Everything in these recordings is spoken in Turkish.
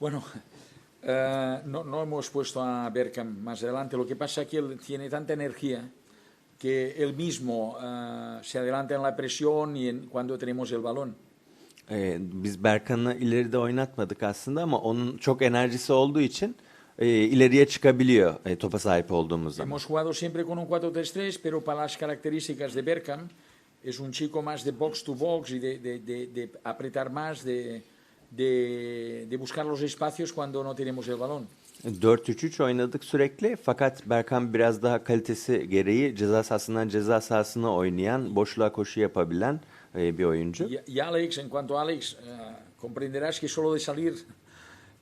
Bueno, eh, no, no hemos puesto a Berkham más adelante. Lo que pasa es que él tiene tanta energía que él mismo eh, se adelanta en la presión y en, cuando tenemos el balón. Ee, biz Berkan'ı ileride oynatmadık aslında ama onun çok enerjisi olduğu için e, ileriye çıkabiliyor e, topa sahip olduğumuz zaman. Hemos jugado siempre con un 4-3-3, pero para las características de Berkham es un chico más de box to box y de, de- de- de apretar más, de, de- de buscar los espacios cuando no tenemos el balón. 4-3-3 oynadık sürekli fakat Berkan biraz daha kalitesi gereği ceza sahasından ceza sahasına oynayan, boşluğa koşu yapabilen e, bir oyuncu. Y, y Alex, en cuanto a Alex, eh, comprenderás que solo de salir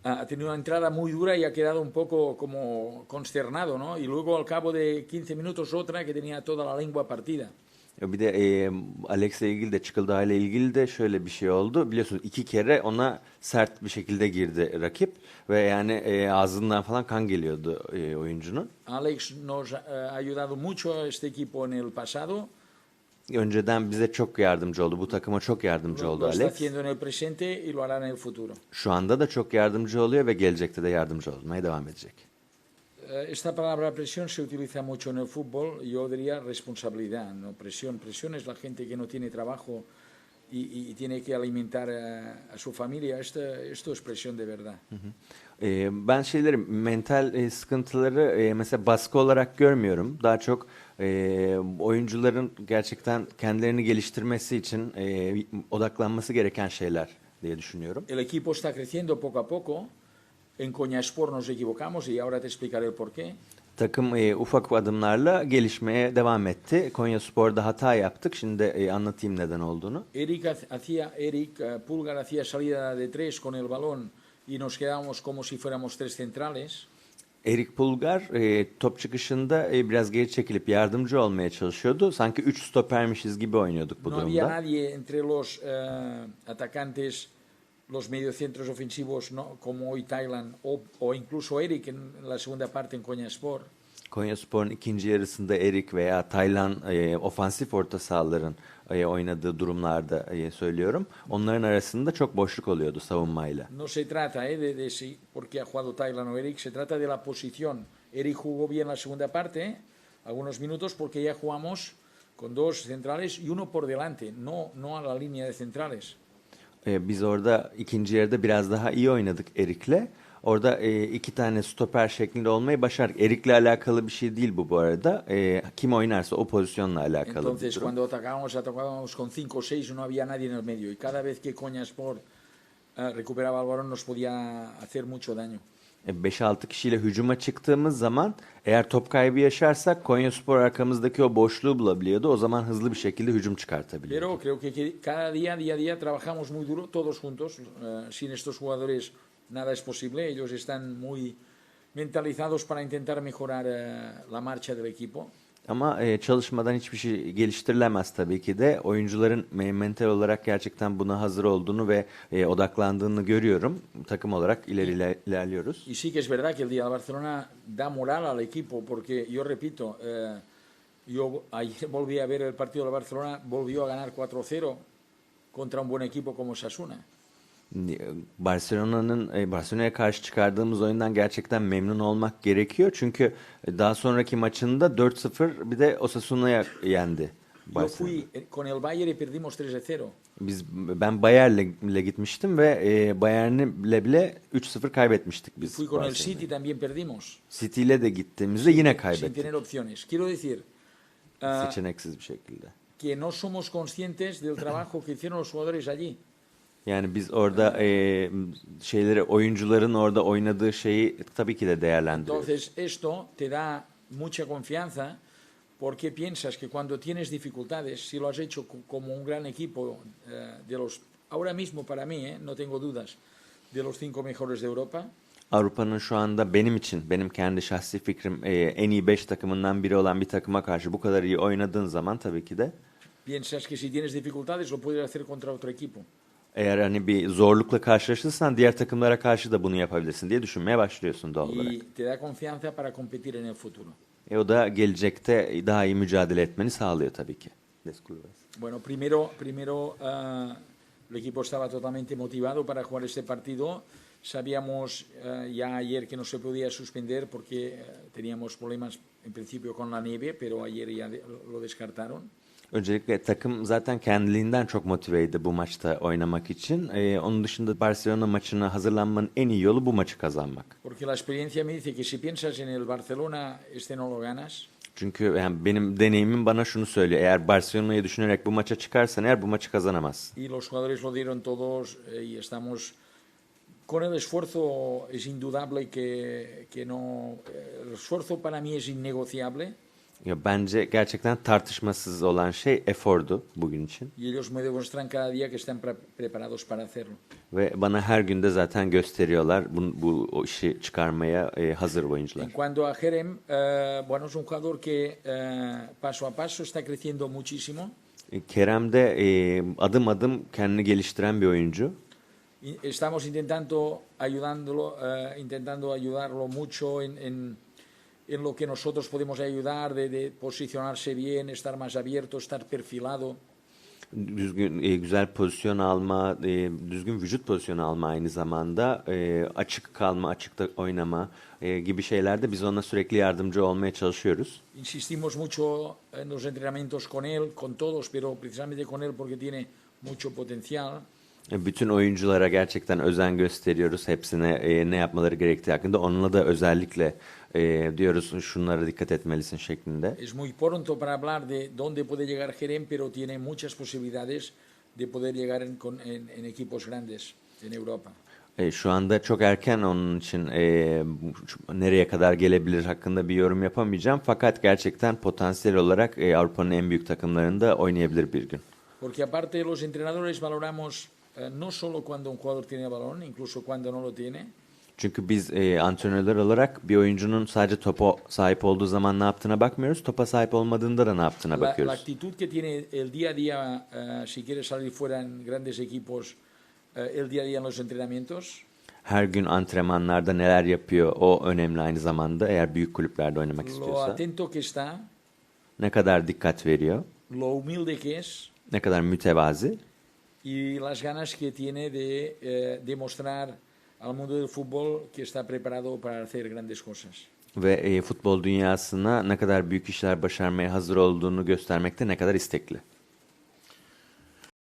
eh, ha tenido una entrada muy dura y ha quedado un poco como consternado, ¿no? Y luego al cabo de 15 minutos otra que tenía toda la lengua partida. Bir de e, Alex'le ilgili de çıkıldığı ile ilgili de şöyle bir şey oldu. Biliyorsunuz iki kere ona sert bir şekilde girdi rakip ve yani e, ağzından falan kan geliyordu e, oyuncunun. Alex nos eh, ha ayudado mucho este equipo en el pasado, Önceden bize çok yardımcı oldu. Bu takıma çok yardımcı oldu Alex. Şu anda da çok yardımcı oluyor ve gelecekte de yardımcı olmaya devam edecek. Eh, Esta palabra presión se utiliza mucho en el fútbol, yo diría responsabilidad, no presión. Presión es la gente que no tiene trabajo y, y- tiene que alimentar a, a su familia. Esto, esto es presión de verdad. Ee, ben şeyleri mental e, sıkıntıları e, mesela baskı olarak görmüyorum. Daha çok e, oyuncuların gerçekten kendilerini geliştirmesi için e, odaklanması gereken şeyler diye düşünüyorum. El equipo está creciendo poco a poco. En Coñaspor nos equivocamos y ahora te explicaré el porqué. Takım e, ufak adımlarla gelişmeye devam etti. Konya Spor'da hata yaptık. Şimdi e, anlatayım neden olduğunu. Eric ha- hacía, Eric eh, Pulgar hacía salida de tres con el balón y nos quedábamos como si fuéramos tres centrales. Erik Pulgar e, top çıkışında e, biraz geri çekilip yardımcı olmaya çalışıyordu. Sanki 3 stopermişiz gibi oynuyorduk bu No había durumda. nadie entre los eh, atacantes, los mediocentros ofensivos, ¿no? como hoy Thailand o, o incluso Eric en la segunda parte en Coñaspor. Konya Spor'un ikinci yarısında Erik veya Taylan e, ofansif orta sahaların e, oynadığı durumlarda e, söylüyorum. Onların arasında çok boşluk oluyordu savunmayla. No se trata eh, de, de si porque ha jugado Thailand o Eric, se trata de la posición. Eric jugó bien la segunda parte, algunos minutos, porque ya jugamos con dos centrales y uno por delante, no, no a la línea de centrales. E, biz orada ikinci yarıda biraz daha iyi oynadık Erik'le. Orada e, iki tane stoper şeklinde olmayı başardık. Erik'le alakalı bir şey değil bu bu arada. E, kim oynarsa o pozisyonla alakalı Entonces, cuando atacábamos, atacábamos con 5 o 6, no había nadie en el medio. Y cada vez que Coñaspor eh, recuperaba el balón, nos podía hacer mucho daño. E, 5-6 kişiyle hücuma çıktığımız zaman eğer top kaybı yaşarsak Konyaspor arkamızdaki o boşluğu bulabiliyordu. O zaman hızlı bir şekilde hücum çıkartabiliyordu. Pero creo que, cada día, día día, trabajamos muy duro, todos juntos. Eh, sin estos jugadores nada es posible. Ellos están muy mentalizados para intentar mejorar eh, la marcha del equipo. Ama e, çalışmadan hiçbir şey geliştirilemez tabii ki de. Oyuncuların me- mental olarak gerçekten buna hazır olduğunu ve e, odaklandığını görüyorum. Takım olarak ileri iler- ilerliyoruz. Y sí que es verdad que el día de Barcelona da moral al equipo, porque yo repito, eh, yo ayer volví a ver el partido de Barcelona, volvió a ganar 4-0 contra un buen equipo como Sasuna. Barcelona'nın e, Barcelona'ya karşı çıkardığımız oyundan gerçekten memnun olmak gerekiyor. Çünkü e, daha sonraki maçında 4-0 bir de Osasuna'ya yendi. Yo Barcelona. fui con el Bayern y perdimos 3-0. Biz ben Bayern'le gitmiştim ve e, Bayern'le bile 3-0 kaybetmiştik biz. Fui con el. City, también perdimos. City ile de gittiğimizde yine Sin kaybettik. tener opciones. Quiero decir eh, Seçeneksiz bir şekilde. que no somos conscientes del trabajo que hicieron los jugadores allí. Yani biz orada e, şeyleri oyuncuların orada oynadığı şeyi tabii ki de değerlendiriyoruz. Entonces, esto te da mucha confianza porque piensas que cuando tienes dificultades, si lo has hecho co- como un gran equipo eh, de los, ahora mismo para mí, eh, no tengo dudas, de los cinco mejores de Europa, Avrupa'nın şu anda benim için, benim kendi şahsi fikrim e, en iyi 5 takımından biri olan bir takıma karşı bu kadar iyi oynadığın zaman tabii ki de piensas que si tienes dificultades lo puedes hacer contra otro equipo. Eğer hani bir zorlukla karşılaşırsan diğer takımlara karşı da bunu yapabilirsin diye düşünmeye başlıyorsun doğal olarak. Te da confianza para competir en el futuro. E, o da gelecekte daha iyi mücadele etmeni sağlıyor tabii ki. Bueno, primero, primero eh, el equipo estaba totalmente motivado para jugar este partido Sabíamos eh, ya ayer que no se podía suspender porque eh, teníamos problemas en principio con la nieve, pero ayer ya de- lo descartaron. Öncelikle takım zaten kendiliğinden çok motiveydi bu maçta oynamak için. Ee, onun dışında Barcelona maçına hazırlanmanın en iyi yolu bu maçı kazanmak. Porque la experiencia me dice que si piensas en el Barcelona, este no lo ganas. Çünkü yani benim deneyimim bana şunu söylüyor. Eğer Barcelona'yı düşünerek bu maça çıkarsan eğer bu maçı kazanamazsın. Y los jugadores lo dieron todos eh, y estamos con el esfuerzo. Es indudable que, que no. eh, El esfuerzo para mí es innegociable Ya bence gerçekten tartışmasız olan şey efordu bugün için. y ellos me demuestran cada día que están pre- preparados para hacerlo. Ve bana her günde zaten gösteriyorlar bu, bu o işi çıkarmaya e, hazır oyuncular. En cuanto a Jerem, eh, bueno, es un jugador que eh, paso a paso está creciendo muchísimo. E, Kerem de e, adım adım kendini geliştiren bir oyuncu. Estamos intentando ayudándolo, eh, intentando ayudarlo mucho en, en- en lo que nosotros podemos ayudar, de, de posicionarse bien, estar más abierto, estar perfilado. Düzgün, e, güzel pozisyon alma, e, düzgün vücut pozisyonu alma aynı zamanda e, açık kalma, açıkta oynama e, gibi şeylerde biz ona sürekli yardımcı olmaya çalışıyoruz. Insistimos mucho en los entrenamientos con él, con todos, pero precisamente con él porque tiene mucho potencial. Bütün oyunculara gerçekten özen gösteriyoruz. Hepsine e, ne yapmaları gerektiği hakkında. Onunla da özellikle e, diyoruz şunlara dikkat etmelisin şeklinde. Es muy pronto para hablar de dónde puede llegar Jerem, pero tiene muchas posibilidades de poder llegar en, en- en equipos grandes en Europa. E, şu anda çok erken onun için e, nereye kadar gelebilir hakkında bir yorum yapamayacağım. Fakat gerçekten potansiyel olarak e, Avrupa'nın en büyük takımlarında oynayabilir bir gün. Porque aparte los entrenadores valoramos eh, no solo cuando un jugador tiene balón, incluso cuando no lo tiene, Çünkü biz e, antrenörler olarak bir oyuncunun sadece topa sahip olduğu zaman ne yaptığına bakmıyoruz. Topa sahip olmadığında da ne yaptığına la, la bakıyoruz. actitud que tiene el día a día, eh, si quiere salir fuera en grandes equipos, eh, el día a día en los entrenamientos, Her gün antrenmanlarda neler yapıyor o önemli aynı zamanda eğer büyük kulüplerde oynamak lo istiyorsa. atento que está, Ne kadar dikkat veriyor, lo humilde que es ne kadar mütevazi y las ganas que tiene de eh, demostrar al mundo del fútbol que está preparado para hacer grandes cosas. ve e, futbol dünyasına ne kadar büyük işler başarmaya hazır olduğunu göstermekte ne kadar istekli.